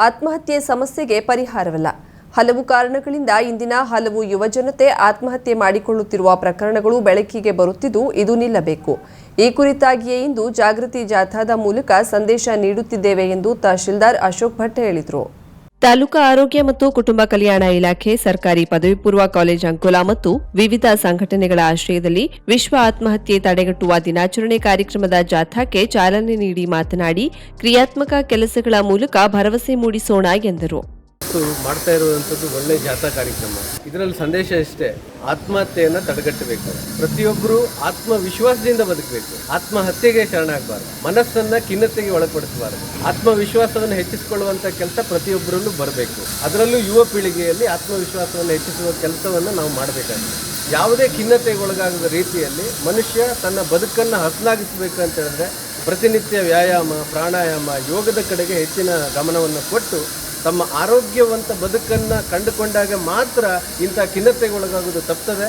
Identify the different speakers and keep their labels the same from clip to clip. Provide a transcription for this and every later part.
Speaker 1: ಆತ್ಮಹತ್ಯೆ ಸಮಸ್ಯೆಗೆ ಪರಿಹಾರವಲ್ಲ. ಹಲವು ಕಾರಣಗಳಿಂದ ಇಂದಿನ ಹಲವು ಯುವಜನತೆ ಆತ್ಮಹತ್ಯೆ ಮಾಡಿಕೊಳ್ಳುತ್ತಿರುವ ಪ್ರಕರಣಗಳು ಬೆಳಕಿಗೆ ಬರುತ್ತಿದ್ದು ಇದು ನಿಲ್ಲಬೇಕು. ಈ ಕುರಿತಾಗಿಯೇ ಇಂದು ಜಾಗೃತಿ ಜಾಥಾದ ಮೂಲಕ ಸಂದೇಶ ನೀಡುತ್ತಿದ್ದೇವೆ ಎಂದು ತಹಶೀಲ್ದಾರ್ ಅಶೋಕ್ ಭಟ್ ಹೇಳಿದರು. ತಾಲೂಕಾ ಆರೋಗ್ಯ ಮತ್ತು ಕುಟುಂಬ ಕಲ್ಯಾಣ ಇಲಾಖೆ, ಸರ್ಕಾರಿ ಪದವಿ ಪೂರ್ವ ಕಾಲೇಜ್ ಅಂಕೋಲಾ ಮತ್ತು ವಿವಿಧ ಸಂಘಟನೆಗಳ ಆಶ್ರಯದಲ್ಲಿ ವಿಶ್ವ ಆತ್ಮಹತ್ಯೆ ತಡೆಗಟ್ಟುವ ದಿನಾಚರಣೆ ಕಾರ್ಯಕ್ರಮದ ಜಾಥಾಕ್ಕೆ ಚಾಲನೆ ನೀಡಿ ಮಾತನಾಡಿ, ಕ್ರಿಯಾತ್ಮಕ ಕೆಲಸಗಳ ಮೂಲಕ ಭರವಸೆ ಮೂಡಿಸೋಣ ಎಂದರು.
Speaker 2: ಇವತ್ತು ಮಾಡ್ತಾ ಇರುವಂಥದ್ದು ಒಳ್ಳೆ ಜಾಥಾ ಕಾರ್ಯಕ್ರಮ. ಇದರಲ್ಲಿ ಸಂದೇಶ ಇಷ್ಟೇ, ಆತ್ಮಹತ್ಯೆಯನ್ನು ತಡೆಗಟ್ಟಬೇಕು. ಪ್ರತಿಯೊಬ್ಬರು ಆತ್ಮವಿಶ್ವಾಸದಿಂದ ಬದುಕಬೇಕು. ಆತ್ಮಹತ್ಯೆಗೆ ಶರಣಾಗಬಾರ್ದು ಮನಸ್ಸನ್ನ ಖಿನ್ನತೆಗೆ ಒಳಪಡಿಸಬಾರದು. ಆತ್ಮವಿಶ್ವಾಸವನ್ನು ಹೆಚ್ಚಿಸಿಕೊಳ್ಳುವಂಥ ಕೆಲಸ ಪ್ರತಿಯೊಬ್ಬರಲ್ಲೂ ಬರಬೇಕು. ಅದರಲ್ಲೂ ಯುವ ಪೀಳಿಗೆಯಲ್ಲಿ ಆತ್ಮವಿಶ್ವಾಸವನ್ನು ಹೆಚ್ಚಿಸುವ ಕೆಲಸವನ್ನು ನಾವು ಮಾಡಬೇಕಾಗಿದೆ ಯಾವುದೇ ಖಿನ್ನತೆಗೆ ಒಳಗಾಗದ ರೀತಿಯಲ್ಲಿ ಮನುಷ್ಯ ತನ್ನ ಬದುಕನ್ನು ಹಸನಾಗಿಸಬೇಕು ಅಂತ ಹೇಳಿದ್ರೆ ಪ್ರತಿನಿತ್ಯ ವ್ಯಾಯಾಮ, ಪ್ರಾಣಾಯಾಮ, ಯೋಗದ ಕಡೆಗೆ ಹೆಚ್ಚಿನ ಗಮನವನ್ನು ಕೊಟ್ಟು ತಮ್ಮ ಆರೋಗ್ಯವಂತ ಬದುಕನ್ನು ಕಂಡುಕೊಂಡಾಗ ಮಾತ್ರ ಇಂಥ ಖಿನ್ನತೆಗೆ ಒಳಗಾಗೋದು ತಪ್ತದೆ.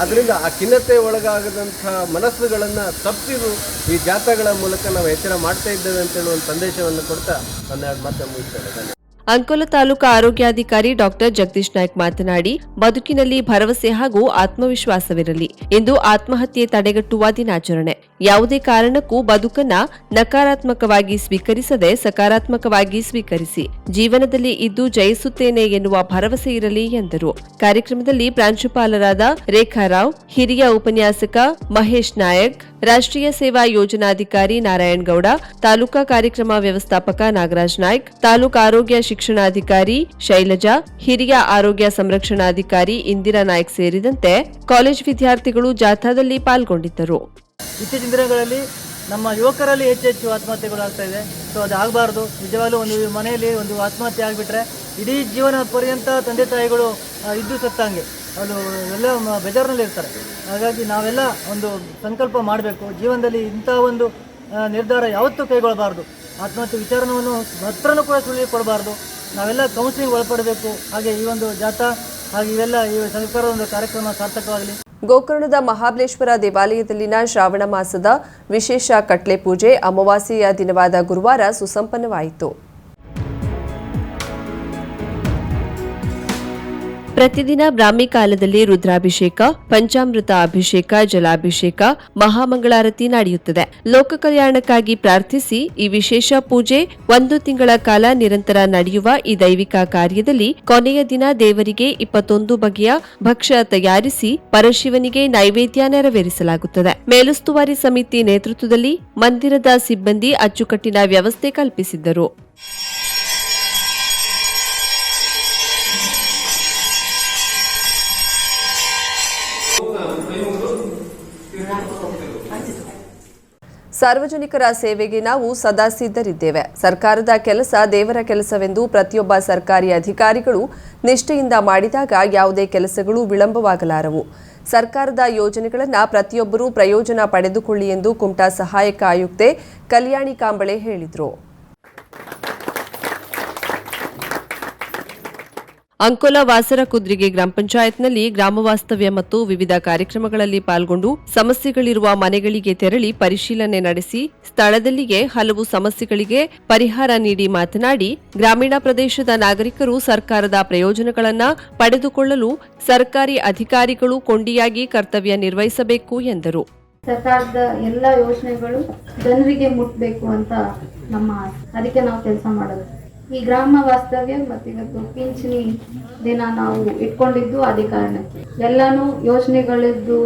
Speaker 2: ಆದ್ದರಿಂದ ಆ ಖಿನ್ನತೆ ಒಳಗಾಗದಂಥ ಮನಸ್ಸುಗಳನ್ನು ತಪ್ಪಿದು ಈ ಜಾಥಾಗಳ ಮೂಲಕ ನಾವು ಎಚ್ಚರ ಮಾಡ್ತಾ ಇದ್ದೇವೆ ಅಂತ ಹೇಳುವ ಒಂದು ಸಂದೇಶವನ್ನು ಕೊಡ್ತಾ ಒಂದೆರಡು ಮಾತು ಮುಗಿಸ್ತೇನೆ.
Speaker 1: ಅಂಕೋಲ ತಾಲೂಕಾ ಆರೋಗ್ಯಾಧಿಕಾರಿ ಡಾಕ್ಟರ್ ಜಗದೀಶ್ ನಾಯ್ಕ್ ಮಾತನಾಡಿ, ಬದುಕಿನಲ್ಲಿ ಭರವಸೆ ಹಾಗೂ ಆತ್ಮವಿಶ್ವಾಸವಿರಲಿ ಇಂದು ಆತ್ಮಹತ್ಯೆ ತಡೆಗಟ್ಟುವ ದಿನಾಚರಣೆ. ಯಾವುದೇ ಕಾರಣಕ್ಕೂ ಬದುಕನ್ನ ನಕಾರಾತ್ಮಕವಾಗಿ ಸ್ವೀಕರಿಸದೆ ಸಕಾರಾತ್ಮಕವಾಗಿ ಸ್ವೀಕರಿಸಿ. ಜೀವನದಲ್ಲಿ ಇದ್ದು ಜಯಿಸುತ್ತೇನೆ ಎನ್ನುವ ಭರವಸೆ ಇರಲಿ ಎಂದರು. ಕಾರ್ಯಕ್ರಮದಲ್ಲಿ ಪ್ರಾಂಶುಪಾಲರಾದ ರೇಖಾರಾವ್ ಹಿರಿಯ ಉಪನ್ಯಾಸಕ ಮಹೇಶ್ ನಾಯಕ್, ರಾಷ್ಟ್ರೀಯ ಸೇವಾ ಯೋಜನಾಧಿಕಾರಿ ನಾರಾಯಣ್ ಗೌಡ, ತಾಲೂಕಾ ಕಾರ್ಯಕ್ರಮ ವ್ಯವಸ್ಥಾಪಕ ನಾಗರಾಜ್ ನಾಯ್ಕ್, ತಾಲೂಕಾ ಆರೋಗ್ಯ ಶಿಕ್ಷಣಾಧಿಕಾರಿ ಶೈಲಜಾ, ಹಿರಿಯ ಆರೋಗ್ಯ ಸಂರಕ್ಷಣಾಧಿಕಾರಿ ಇಂದಿರಾ ನಾಯ್ಕ್ ಸೇರಿದಂತೆ ಕಾಲೇಜ್ ವಿದ್ಯಾರ್ಥಿಗಳು ಜಾಥಾದಲ್ಲಿ ಪಾಲ್ಗೊಂಡಿದ್ದರು.
Speaker 3: ಇತ್ತೀಚಿನ ದಿನಗಳಲ್ಲಿ ನಮ್ಮ ಯುವಕರಲ್ಲಿ ಹೆಚ್ಚೆಚ್ಚು ಹೆಚ್ಚು ಆತ್ಮಹತ್ಯೆಗಳು ಆಗ್ತಾ ಇದೆ. ಸೊ ಅದು ಆಗಬಾರ್ದು. ನಿಜವಾಗ್ಲೂ ಒಂದು ಮನೆಯಲ್ಲಿ ಒಂದು ಆತ್ಮಹತ್ಯೆ ಆಗಿಬಿಟ್ರೆ ಇಡೀ ಜೀವನ ಪರ್ಯಂತ ತಂದೆ ತಾಯಿಗಳು ಇದ್ದು ಸತ್ತಂಗೆ. ಅದು ಎಲ್ಲ ಬೇಜಾರಿನಲ್ಲಿ ಇರ್ತಾರೆ. ಹಾಗಾಗಿ ನಾವೆಲ್ಲ ಒಂದು ಸಂಕಲ್ಪ ಮಾಡಬೇಕು. ಜೀವನದಲ್ಲಿ ಇಂಥ ಒಂದು ನಿರ್ಧಾರ ಯಾವತ್ತೂ ಕೈಗೊಳ್ಳಬಾರ್ದು. ಆತ್ಮಹತ್ಯೆ ವಿಚಾರವನ್ನು ಹತ್ರನೂ ಕೂಡ ಸುಳಿಗೆ ಕೊಡಬಾರ್ದು ನಾವೆಲ್ಲ ಕೌನ್ಸಿಲಿಂಗ್ ಒಳಪಡಬೇಕು. ಹಾಗೆ ಈ ಒಂದು ಜಾಥಾ ಹಾಗೆ ಇವೆಲ್ಲ ಈ ಸರ್ಕಾರದ ಒಂದು ಕಾರ್ಯಕ್ರಮ ಸಾರ್ಥಕವಾಗಲಿ.
Speaker 1: ಗೋಕರ್ಣದ ಮಹಾಬಲೇಶ್ವರ ದೇವಾಲಯದಲ್ಲಿನ ಶ್ರಾವಣ ಮಾಸದ ವಿಶೇಷ ಕಟ್ಲೆ ಪೂಜೆ ಅಮಾವಾಸ್ಯೆಯ ದಿನವಾದ ಗುರುವಾರ ಸುಸಂಪನ್ನವಾಯಿತು. ಪ್ರತಿದಿನ ಬ್ರಾಹ್ಮಿ ಕಾಲದಲ್ಲಿ ರುದ್ರಾಭಿಷೇಕ, ಪಂಚಾಮೃತ ಅಭಿಷೇಕ, ಜಲಾಭಿಷೇಕ, ಮಹಾಮಂಗಳಾರತಿ ನಡೆಯುತ್ತದೆ. ಲೋಕ ಕಲ್ಯಾಣಕ್ಕಾಗಿ ಪ್ರಾರ್ಥಿಸಿ ಈ ವಿಶೇಷ ಪೂಜೆ ಒಂದು ತಿಂಗಳ ಕಾಲ ನಿರಂತರ ನಡೆಯುವ ಈ ದೈವಿಕ ಕಾರ್ಯದಲ್ಲಿ ಕೊನೆಯ ದಿನ ದೇವರಿಗೆ ಇಪ್ಪತ್ತೊಂದು ಬಗೆಯ ಭಕ್ಷ್ಯ ತಯಾರಿಸಿ ಪರಶಿವನಿಗೆ ನೈವೇದ್ಯ ನೆರವೇರಿಸಲಾಗುತ್ತದೆ. ಮೇಲುಸ್ತುವಾರಿ ಸಮಿತಿ ನೇತೃತ್ವದಲ್ಲಿ ಮಂದಿರದ ಸಿಬ್ಬಂದಿ ಅಚ್ಚುಕಟ್ಟಿನ ವ್ಯವಸ್ಥೆ ಕಲ್ಪಿಸಿದ್ದರು. ಸಾರ್ವಜನಿಕರ ಸೇವೆಗೆ ನಾವು ಸದಾ ಸಿದ್ಧರಿದ್ದೇವೆ. ಸರ್ಕಾರದ ಕೆಲಸ ದೇವರ ಕೆಲಸವೆಂದು ಪ್ರತಿಯೊಬ್ಬ ಸರ್ಕಾರಿ ಅಧಿಕಾರಿಗಳು ನಿಷ್ಠೆಯಿಂದ ಮಾಡಿದಾಗ ಯಾವುದೇ ಕೆಲಸಗಳು ವಿಳಂಬವಾಗಲಾರವು. ಸರ್ಕಾರದ ಯೋಜನೆಗಳನ್ನು ಪ್ರತಿಯೊಬ್ಬರೂ ಪ್ರಯೋಜನ ಪಡೆದುಕೊಳ್ಳಿ ಎಂದು ಕುಮಟಾ ಸಹಾಯಕ ಆಯುಕ್ತೆ ಕಲ್ಯಾಣಿ ಕಾಂಬಳೆ ಹೇಳಿದರು. ಅಂಕೋಲ ವಾಸರ ಕುದ್ರಿಗೆ ಗ್ರಾಮ ಪಂಚಾಯತ್ನಲ್ಲಿ ಗ್ರಾಮ ವಾಸ್ತವ್ಯ ಮತ್ತು ವಿವಿಧ ಕಾರ್ಯಕ್ರಮಗಳಲ್ಲಿ ಪಾಲ್ಗೊಂಡು ಸಮಸ್ಯೆಗಳಿರುವ ಮನೆಗಳಿಗೆ ತೆರಳಿ ಪರಿಶೀಲನೆ ನಡೆಸಿ ಸ್ಥಳದಲ್ಲಿಯೇ ಹಲವು ಸಮಸ್ಯೆಗಳಿಗೆ ಪರಿಹಾರ ನೀಡಿ ಮಾತನಾಡಿ ಗ್ರಾಮೀಣ ಪ್ರದೇಶದ ನಾಗರಿಕರು ಸರ್ಕಾರದ ಪ್ರಯೋಜನಗಳನ್ನು ಪಡೆದುಕೊಳ್ಳಲು ಸರ್ಕಾರಿ ಅಧಿಕಾರಿಗಳು ಕೊಂಡಿಯಾಗಿ ಕರ್ತವ್ಯ ನಿರ್ವಹಿಸಬೇಕು ಎಂದರು.
Speaker 4: ಸರ್ಕಾರದ ಎಲ್ಲ ಯೋಜನೆಗಳು ಜನರಿಗೆ ಮುಟ್ಟಬೇಕು ಅಂತ ನಮ್ಮ ಅದಕ್ಕೆ ನಾವು ಕೆಲಸ ಮಾಡೋದು. ಈ ಗ್ರಾಮ ವಾಸ್ತವ್ಯ ಮತ್ತಿವತ್ತು ಪಿಂಚಣಿ ದಿನ ನಾವು ಇಟ್ಕೊಂಡಿದ್ದು ಅದೇ ಕಾರಣಕ್ಕೆ. ಎಲ್ಲಾನು ಯೋಜನೆಗಳದ್ದು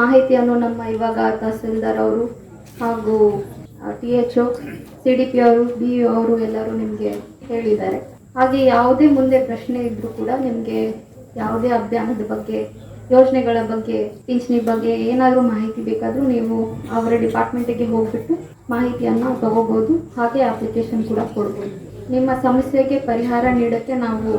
Speaker 4: ಮಾಹಿತಿಯನ್ನು ನಮ್ಮ ಇವಾಗ ತಹಸೀಲ್ದಾರ್ ಅವರು ಹಾಗೂ T H O C D P ಅವರು ಬಿ ಅವರು ಎಲ್ಲರೂ ನಿಮಗೆ ಹೇಳಿದ್ದಾರೆ. ಹಾಗೆ ಯಾವುದೇ ಮುಂದೆ ಪ್ರಶ್ನೆ ಇದ್ದರೂ ಕೂಡ ನಿಮಗೆ ಯಾವುದೇ ಅಭಿಯಾನದ ಬಗ್ಗೆ, ಯೋಜನೆಗಳ ಬಗ್ಗೆ, ಪಿಂಚಣಿ ಬಗ್ಗೆ ಏನಾದರೂ ಮಾಹಿತಿ ಬೇಕಾದರೂ ನೀವು ಅವರ ಡಿಪಾರ್ಟ್ಮೆಂಟಿಗೆ ಹೋಗ್ಬಿಟ್ಟು ಮಾಹಿತಿಯನ್ನು ತಗೋಬೋದು, ಹಾಗೆ ಅಪ್ಲಿಕೇಶನ್ ಕೂಡ ಕೊಡ್ಬೋದು. ನಿಮ್ಮ ಸಮಸ್ಯೆಗೆ ಪರಿಹಾರ ನೀಡೋಕ್ಕೆ ನಾವು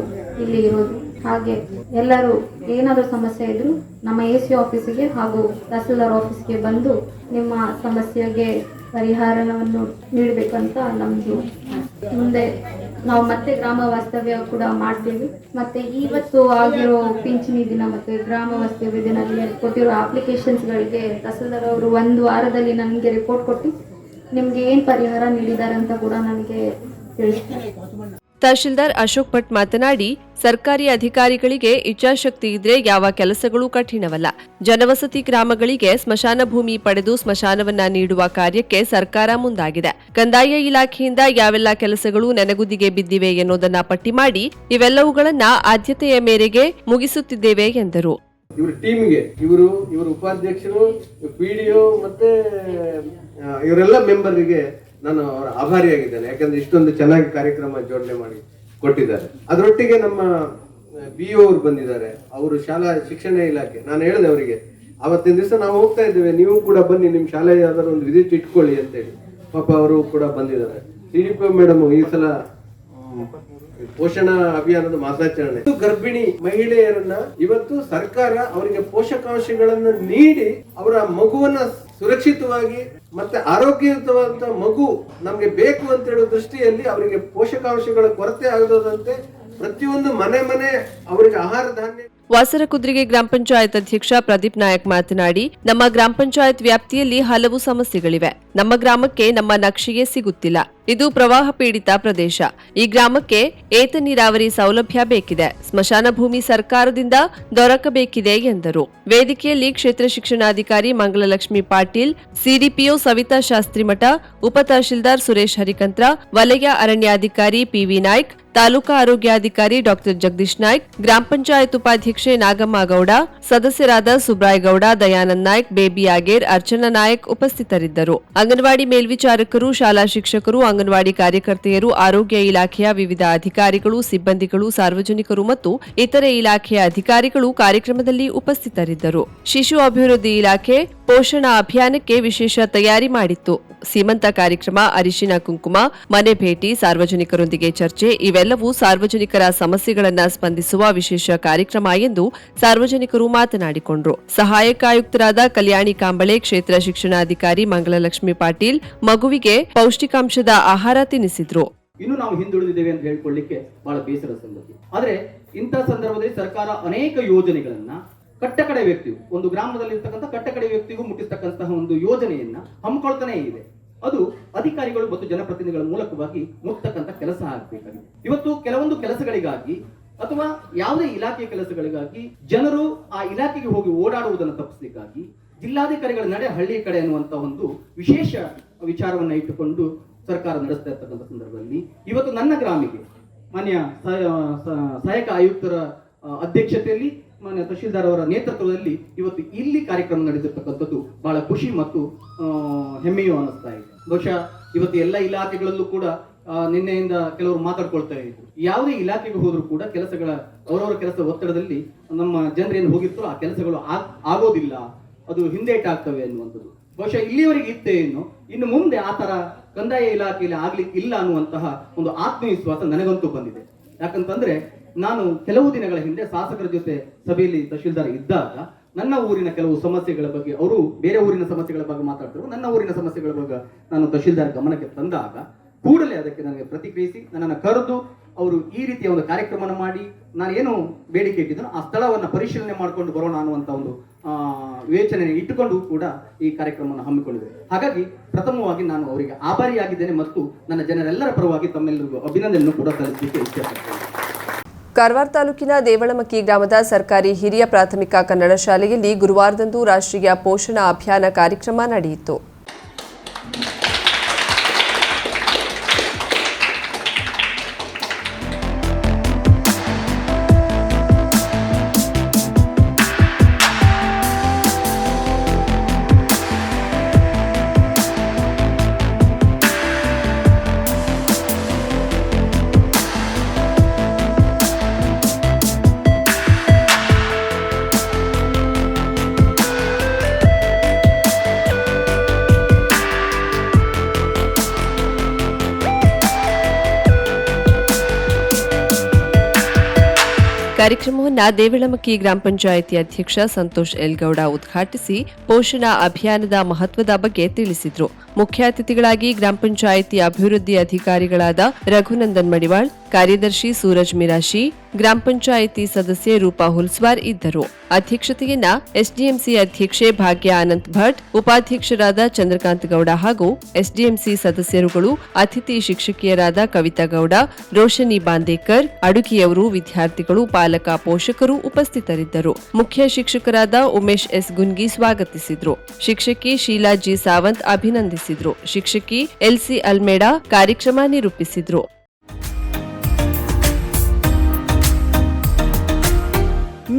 Speaker 4: ಇಲ್ಲಿ ಇರೋದು. ಹಾಗೆ ಎಲ್ಲರೂ ಏನಾದರೂ ಸಮಸ್ಯೆ ಇದ್ದರೂ ನಮ್ಮ ಎ ಸಿ ಆಫೀಸಿಗೆ ಹಾಗೂ ತಹಸೀಲ್ದಾರ್ ಆಫೀಸ್ಗೆ ಬಂದು ನಿಮ್ಮ ಸಮಸ್ಯೆಗೆ ಪರಿಹಾರವನ್ನು ನೀಡಬೇಕಂತ ನಮ್ಮದು ಮುಂದೆ ನಾವು ಮತ್ತೆ ಗ್ರಾಮ ವಾಸ್ತವ್ಯ ಕೂಡ ಮಾಡ್ತೀವಿ. ಮತ್ತೆ ಇವತ್ತು ಆಗಿರೋ ಪಿಂಚಣಿ ದಿನ ಮತ್ತೆ ಗ್ರಾಮ ವಾಸ್ತವ್ಯ ದಿನದಲ್ಲಿ ಕೊಟ್ಟಿರೋ ಅಪ್ಲಿಕೇಶನ್ಸ್ಗಳಿಗೆ ತಹಸೀಲ್ದಾರ್ ಅವರು ಒಂದು ವಾರದಲ್ಲಿ ನನಗೆ ರಿಪೋರ್ಟ್ ಕೊಟ್ಟು ನಿಮಗೆ ಏನು ಪರಿಹಾರ ನೀಡಿದ್ದಾರೆ ಅಂತ ಕೂಡ ನನಗೆ
Speaker 1: ತಹಶೀಲ್ದಾರ್ ಅಶೋಕ್ ಭಟ್ ಮಾತನಾಡಿ, ಸರ್ಕಾರಿ ಅಧಿಕಾರಿಗಳಿಗೆ ಇಚ್ಛಾಶಕ್ತಿ ಇದ್ರೆ ಯಾವ ಕೆಲಸಗಳೂ ಕಠಿಣವಲ್ಲ. ಜನವಸತಿ ಗ್ರಾಮಗಳಿಗೆ ಸ್ಮಶಾನ ಭೂಮಿ ಪಡೆದು ಸ್ಮಶಾನವನ್ನ ನೀಡುವ ಕಾರ್ಯಕ್ಕೆ ಸರ್ಕಾರ ಮುಂದಾಗಿದೆ. ಕಂದಾಯ ಇಲಾಖೆಯಿಂದ ಯಾವೆಲ್ಲ ಕೆಲಸಗಳು ನೆನಗುದಿಗೆ ಬಿದ್ದಿವೆ ಎನ್ನುವುದನ್ನ ಪಟ್ಟಿ ಮಾಡಿ, ಇವೆಲ್ಲವುಗಳನ್ನ ಆದ್ಯತೆಯ ಮೇರೆಗೆ ಮುಗಿಸುತ್ತಿದ್ದೇವೆ ಎಂದರು.
Speaker 2: ಟೀಮ್ಗೆ ಇವರು ಉಪಾಧ್ಯಕ್ಷರು ಪಿಡಿಒ ಮತ್ತೆ ಇವರೆಲ್ಲ ಮೆಂಬರ್ಗೆ ನಾನು ಅವರ ಆಭಾರಿಯಾಗಿದ್ದೇನೆ. ಯಾಕಂದ್ರೆ ಇಷ್ಟೊಂದು ಚೆನ್ನಾಗಿ ಕಾರ್ಯಕ್ರಮ ಜೋಡಣೆ ಮಾಡಿ ಕೊಟ್ಟಿದ್ದಾರೆ. ಅದರೊಟ್ಟಿಗೆ ನಮ್ಮ ಬಿ ಅವರು ಬಂದಿದ್ದಾರೆ. ಅವರು ಶಾಲಾ ಶಿಕ್ಷಣ ಇಲಾಖೆ. ನಾನು ಹೇಳಿದೆ ಅವರಿಗೆ, ಅವತ್ತಿನ ದಿವಸ ನಾವು ಹೋಗ್ತಾ ಇದ್ದೇವೆ. ನೀವು ಕೂಡ ಬನ್ನಿ, ನಿಮ್ಮ ಶಾಲೆ ಯಾವ್ದಾದ್ರು ಒಂದು ವಿಸಿಟ್ ಇಟ್ಕೊಳ್ಳಿ ಅಂತೇಳಿ. ಪಾಪ ಅವರು ಕೂಡ ಬಂದಿದ್ದಾರೆ. ಸಿ ಡಿ ಪಿ ಮೇಡಮ್, ಈ ಸಲ ಪೋಷಣ ಅಭಿಯಾನದ ಮಾಸಾಚರಣೆ. ಗರ್ಭಿಣಿ ಮಹಿಳೆಯರನ್ನ ಇವತ್ತು ಸರ್ಕಾರ ಅವರಿಗೆ ಪೋಷಕಾಂಶಗಳನ್ನ ನೀಡಿ ಅವರ ಮಗುವನ್ನ ಸುರಕ್ಷಿತವಾಗಿ ಮತ್ತೆ ಆರೋಗ್ಯಯುತವಾದಂಥ ಮಗು ನಮ್ಗೆ ಬೇಕು ಅಂತ ಹೇಳೋ ದೃಷ್ಟಿಯಲ್ಲಿ ಅವರಿಗೆ ಪೋಷಕಾಂಶಗಳ ಕೊರತೆ ಆಗದಂತೆ ಪ್ರತಿಯೊಂದು ಮನೆ ಮನೆ ಅವರಿಗೆ ಆಹಾರ ಧಾನ್ಯ
Speaker 1: ವಾಸರಕುದ್ರಿಗೆ ಗ್ರಾಮ ಪಂಚಾಯತ್ ಅಧ್ಯಕ್ಷ ಪ್ರದೀಪ್ ನಾಯಕ್ ಮಾತನಾಡಿ, ನಮ್ಮ ಗ್ರಾಮ ಪಂಚಾಯತ್ ವ್ಯಾಪ್ತಿಯಲ್ಲಿ ಹಲವು ಸಮಸ್ಯೆಗಳಿವೆ. ನಮ್ಮ ಗ್ರಾಮಕ್ಕೆ ನಮ್ಮ ನಕ್ಷೆಯೇ ಸಿಗುತ್ತಿಲ್ಲ. ಇದು ಪ್ರವಾಹ ಪೀಡಿತ ಪ್ರದೇಶ. ಈ ಗ್ರಾಮಕ್ಕೆ ಏತ ನೀರಾವರಿ ಸೌಲಭ್ಯ ಬೇಕಿದೆ. ಸ್ಮಶಾನ ಭೂಮಿ ಸರ್ಕಾರದಿಂದ ದೊರಕಬೇಕಿದೆ ಎಂದರು. ವೇದಿಕೆಯಲ್ಲಿ ಕ್ಷೇತ್ರ ಶಿಕ್ಷಣಾಧಿಕಾರಿ ಮಂಗಲಲಕ್ಷ್ಮಿ ಪಾಟೀಲ್, ಸಿಡಿಪಿಒ ಸವಿತಾ ಶಾಸ್ತ್ರಿಮಠ ಉಪ ತಹಶೀಲ್ದಾರ್ ಸುರೇಶ್ ಹರಿಕಂತ್ರ, ವಲಯ ಅರಣ್ಯಾಧಿಕಾರಿ ಪಿವಿ ನಾಯ್ಕ್ ತಾಲೂಕಾ ಆರೋಗ್ಯಾಧಿಕಾರಿ ಡಾಕ್ಟರ್ ಜಗದೀಶ್ ನಾಯ್ಕ್, ಗ್ರಾಮ ಪಂಚಾಯತ್ ಉಪಾಧ್ಯಕ್ಷೆ ನಾಗಮ್ಮ ಗೌಡ ಸದಸ್ಯರಾದ ಸುಬ್ರಾಯ್ ಗೌಡ ದಯಾನಂದ್ ನಾಯ್ಕ್, ಬೇಬಿ ಆಗೇರ್ ಅರ್ಚನಾ ನಾಯಕ್ ಉಪಸ್ಥಿತರಿದ್ದರು. ಅಂಗನವಾಡಿ ಮೇಲ್ವಿಚಾರಕರು, ಶಾಲಾ ಶಿಕ್ಷಕರು, ಅಂಗನವಾಡಿ ಕಾರ್ಯಕರ್ತೆಯರು, ಆರೋಗ್ಯ ಇಲಾಖೆಯ ವಿವಿಧ ಅಧಿಕಾರಿಗಳು, ಸಿಬ್ಬಂದಿಗಳು, ಸಾರ್ವಜನಿಕರು ಮತ್ತು ಇತರೆ ಇಲಾಖೆಯ ಅಧಿಕಾರಿಗಳು ಕಾರ್ಯಕ್ರಮದಲ್ಲಿ ಉಪಸ್ಥಿತರಿದ್ದರು. ಶಿಶು ಅಭಿವೃದ್ಧಿ ಇಲಾಖೆ ಪೋಷಣಾ ಅಭಿಯಾನಕ್ಕೆ ವಿಶೇಷ ತಯಾರಿ ಮಾಡಿತ್ತು. ಸೀಮಂತ ಕಾರ್ಯಕ್ರಮ, ಅರಿಶಿನ ಕುಂಕುಮ, ಮನೆ ಭೇಟಿ, ಸಾರ್ವಜನಿಕರೊಂದಿಗೆ ಚರ್ಚೆ, ಇವೆಲ್ಲವೂ ಸಾರ್ವಜನಿಕರ ಸಮಸ್ಯೆಗಳನ್ನು ಸ್ಪಂದಿಸುವ ವಿಶೇಷ ಕಾರ್ಯಕ್ರಮ ಎಂದು ಸಾರ್ವಜನಿಕರು ಮಾತನಾಡಿಕೊಂಡರು. ಸಹಾಯಕ ಆಯುಕ್ತರಾದ ಕಲ್ಯಾಣಿ ಕಾಂಬಳೆ, ಕ್ಷೇತ್ರ ಶಿಕ್ಷಣಾಧಿಕಾರಿ ಮಂಗಳಲಕ್ಷ್ಮಿ ಪಾಟೀಲ್ ಮಗುವಿಗೆ ಪೌಷ್ಟಿಕಾಂಶದ ಆಹಾರ ತಿನ್ನಿಸಿದ್ರು
Speaker 5: ಇನ್ನು ನಾವು ಹಿಂದುಳಿದಿದ್ದೇವೆ ಅಂತ ಹೇಳ್ಕೊಳ್ಳಿಕ್ಕೆ ಬಹಳ ಬೇಸರ ಸಂಗತಿ. ಆದ್ರೆ ಇಂಥ ಸಂದರ್ಭದಲ್ಲಿ ಸರ್ಕಾರ ಅನೇಕ ಯೋಜನೆಗಳನ್ನ ಕಟ್ಟಕಡೆ ವ್ಯಕ್ತಿಯು, ಒಂದು ಗ್ರಾಮದಲ್ಲಿ ಇರ್ತಕ್ಕಂಥ ಕಟ್ಟಕಡೆ ವ್ಯಕ್ತಿಗೂ ಮುಟ್ಟಿಸ್ತಕ್ಕಂತಹ ಒಂದು ಯೋಜನೆಯನ್ನ ಹಮ್ಮಿಕೊಳ್ತಾನೆ ಇದೆ. ಅದು ಅಧಿಕಾರಿಗಳು ಮತ್ತು ಜನಪ್ರತಿನಿಧಿಗಳ ಮೂಲಕವಾಗಿ ಮುಟ್ಟತಕ್ಕಂಥ ಕೆಲಸ ಆಗಬೇಕಾಗಿದೆ. ಇವತ್ತು ಕೆಲವೊಂದು ಕೆಲಸಗಳಿಗಾಗಿ ಅಥವಾ ಯಾವುದೇ ಇಲಾಖೆಯ ಕೆಲಸಗಳಿಗಾಗಿ ಜನರು ಆ ಇಲಾಖೆಗೆ ಹೋಗಿ ಓಡಾಡುವುದನ್ನು ತಪ್ಪಿಸಲಿಕ್ಕಾಗಿ ಜಿಲ್ಲಾಧಿಕಾರಿಗಳ ನಡೆ ಹಳ್ಳಿ ಕಡೆ ಅನ್ನುವಂತ ಒಂದು ವಿಶೇಷ ವಿಚಾರವನ್ನ ಇಟ್ಟುಕೊಂಡು ಸರ್ಕಾರ ನಡೆಸ್ತಾ ಇರ್ತಕ್ಕಂಥ ಸಂದರ್ಭದಲ್ಲಿ ಇವತ್ತು ನನ್ನ ಗ್ರಾಮಿಗೆ ಮಾನ್ಯ ಸಹಾಯ- ಸಹಾಯಕ ಆಯುಕ್ತರ ಅಧ್ಯಕ್ಷತೆಯಲ್ಲಿ ಮಾನ್ಯ ತಹಶೀಲ್ದಾರ್ ಅವರ ನೇತೃತ್ವದಲ್ಲಿ ಇವತ್ತು ಇಲ್ಲಿ ಕಾರ್ಯಕ್ರಮ ನಡೆದಿರ್ತಕ್ಕಂಥದ್ದು ಬಹಳ ಖುಷಿ ಮತ್ತು ಹೆಮ್ಮೆಯು ಅನ್ನಿಸ್ತಾ ಇದೆ. ಬಹುಶಃ ಇವತ್ತು ಎಲ್ಲ ಇಲಾಖೆಗಳಲ್ಲೂ ಕೂಡ ನಿನ್ನೆಯಿಂದ ಕೆಲವರು ಮಾತಾಡ್ಕೊಳ್ತಾ ಇದ್ರು. ಯಾವುದೇ ಇಲಾಖೆಗೆ ಹೋದರೂ ಕೂಡ ಕೆಲಸಗಳ, ಅವರವರ ಕೆಲಸ ಒತ್ತಡದಲ್ಲಿ ನಮ್ಮ ಜನರೇನು ಹೋಗಿರ್ತಾರೋ ಆ ಕೆಲಸಗಳು ಆಗೋದಿಲ್ಲ. ಅದು ಹಿಂದೇಟಾಗ್ತವೆ ಅನ್ನುವಂಥದ್ದು. ಬಹುಶಃ ಇಲ್ಲಿಯವರೆಗೆ ಇತ್ತೇ ಇನ್ನು ಇನ್ನು ಮುಂದೆ ಆ ತರ ಕಂದಾಯ ಇಲಾಖೆಯಲ್ಲಿ ಆಗ್ಲಿಕ್ಕಿಲ್ಲ ಅನ್ನುವಂತಹ ಒಂದು ಆತ್ಮವಿಶ್ವಾಸ ನನಗಂತೂ ಬಂದಿದೆ. ಯಾಕಂತಂದ್ರೆ ನಾನು ಕೆಲವು ದಿನಗಳ ಹಿಂದೆ ಶಾಸಕರ ಜೊತೆ ಸಭೆಯಲ್ಲಿ ತಹಶೀಲ್ದಾರ್ ಇದ್ದಾಗ ನನ್ನ ಊರಿನ ಕೆಲವು ಸಮಸ್ಯೆಗಳ ಬಗ್ಗೆ ಅವರು ಬೇರೆ ಊರಿನ ಸಮಸ್ಯೆಗಳ ಬಗ್ಗೆ ಮಾತಾಡ್ತಾರೆ ನನ್ನ ಊರಿನ ಸಮಸ್ಯೆಗಳ ಬಗ್ಗೆ ನಾನು ತಹಶೀಲ್ದಾರ್ ಗಮನಕ್ಕೆ ತಂದಾಗ ಕೂಡಲೇ ಅದಕ್ಕೆ ನನಗೆ ಪ್ರತಿಕ್ರಿಯಿಸಿ ನನ್ನನ್ನು ಕರೆದು ಅವರು ಈ ರೀತಿಯ ಒಂದು ಕಾರ್ಯಕ್ರಮನ ಮಾಡಿ ನಾನು ಏನು ಬೇಡಿಕೆ ಇಟ್ಟಿದ್ದನೋ ಆ ಸ್ಥಳವನ್ನು ಪರಿಶೀಲನೆ ಮಾಡಿಕೊಂಡು ಬರೋಣ ಅನ್ನುವಂಥ ಒಂದು ವಿವೇಚನೆ ಇಟ್ಟುಕೊಂಡು ಕೂಡ ಈ ಕಾರ್ಯಕ್ರಮವನ್ನು ಹಮ್ಮಿಕೊಂಡಿದೆ. ಹಾಗಾಗಿ ಪ್ರಥಮವಾಗಿ ನಾನು ಅವರಿಗೆ ಆಭಾರಿಯಾಗಿದ್ದೇನೆ ಮತ್ತು ನನ್ನ ಜನರೆಲ್ಲರ ಪರವಾಗಿ ತಮ್ಮೆಲ್ಲರಿಗೂ ಅಭಿನಂದನೆಯನ್ನು ಕೂಡ ಸಲ್ಲಿಸಲಿಕ್ಕೆ ಇಷ್ಟಪಡ್ತೇನೆ
Speaker 1: ಕಾರವಾರ ತಾಲೂಕಿನ ದೇವಳಮಕ್ಕಿ ಗ್ರಾಮದ ಸರ್ಕಾರಿ ಹಿರಿಯ ಪ್ರಾಥಮಿಕ ಕನ್ನಡ ಶಾಲೆಯಲ್ಲಿ ಗುರುವಾರದಂದು ರಾಷ್ಟ್ರೀಯ ಪೋಷಣ ಅಭಿಯಾನ ಕಾರ್ಯಕ್ರಮ ನಡೆಯಿತು. ಕಾರ್ಯಕ್ರಮವನ್ನು ದೇವಳಮಕ್ಕಿ ಗ್ರಾಮ ಪಂಚಾಯಿತಿ ಅಧ್ಯಕ್ಷ ಸಂತೋಷ್ ಎಲ್ಗೌಡ ಉದ್ಘಾಟಿಸಿ ಪೋಷಣಾ ಅಭಿಯಾನದ ಮಹತ್ವದ ಬಗ್ಗೆ ತಿಳಿಸಿದರು. ಮುಖ್ಯ ಅತಿಥಿಗಳಾಗಿ ಗ್ರಾಮ ಪಂಚಾಯಿತಿ ಅಭಿವೃದ್ಧಿ ಅಧಿಕಾರಿಗಳಾದ ರಘುನಂದನ್ ಮಡಿವಾಳ್, ಕಾರ್ಯದರ್ಶಿ ಸೂರಜ್ ಮಿರಾಶಿ
Speaker 6: ಗ್ರಾಮ ಪಂಚಾಯಿತಿ ಸದಸ್ಯೆ ರೂಪಾ ಹುಲ್ಸ್ವಾರ್ ಇದ್ದರು. ಅಧ್ಯಕ್ಷತೆಯನ್ನ ಎಸ್ಡಿಎಂಸಿ ಅಧ್ಯಕ್ಷೆ ಭಾಗ್ಯ ಅನಂತ್ ಭಟ್, ಉಪಾಧ್ಯಕ್ಷರಾದ ಚಂದ್ರಕಾಂತ್ ಗೌಡ ಹಾಗೂ ಎಸ್ಡಿಎಂಸಿ ಸದಸ್ಯರುಗಳು, ಅತಿಥಿ ಶಿಕ್ಷಕಿಯರಾದ ಕವಿತಾ ಗೌಡ ರೋಶನಿ ಬಾಂದೇಕರ್, ಅಡುಗೆಯವರು, ವಿದ್ಯಾರ್ಥಿಗಳು, ಪಾಲಕ, ಪೋಷಕರು ಉಪಸ್ಥಿತರಿದ್ದರು. ಮುಖ್ಯ ಶಿಕ್ಷಕರಾದ ಉಮೇಶ್ ಎಸ್ ಗುನ್ಗಿ ಸ್ವಾಗತಿಸಿದ್ರು. ಶಿಕ್ಷಕಿ ಶೀಲಾ ಜಿ ಸಾವಂತ್ ಅಭಿನಂದಿಸಿದ್ರು. ಶಿಕ್ಷಕಿ ಎಲ್ಸಿ ಅಲ್ಮೇಡಾ ಕಾರ್ಯಕ್ರಮ ನಿರೂಪಿಸಿದ್ರು.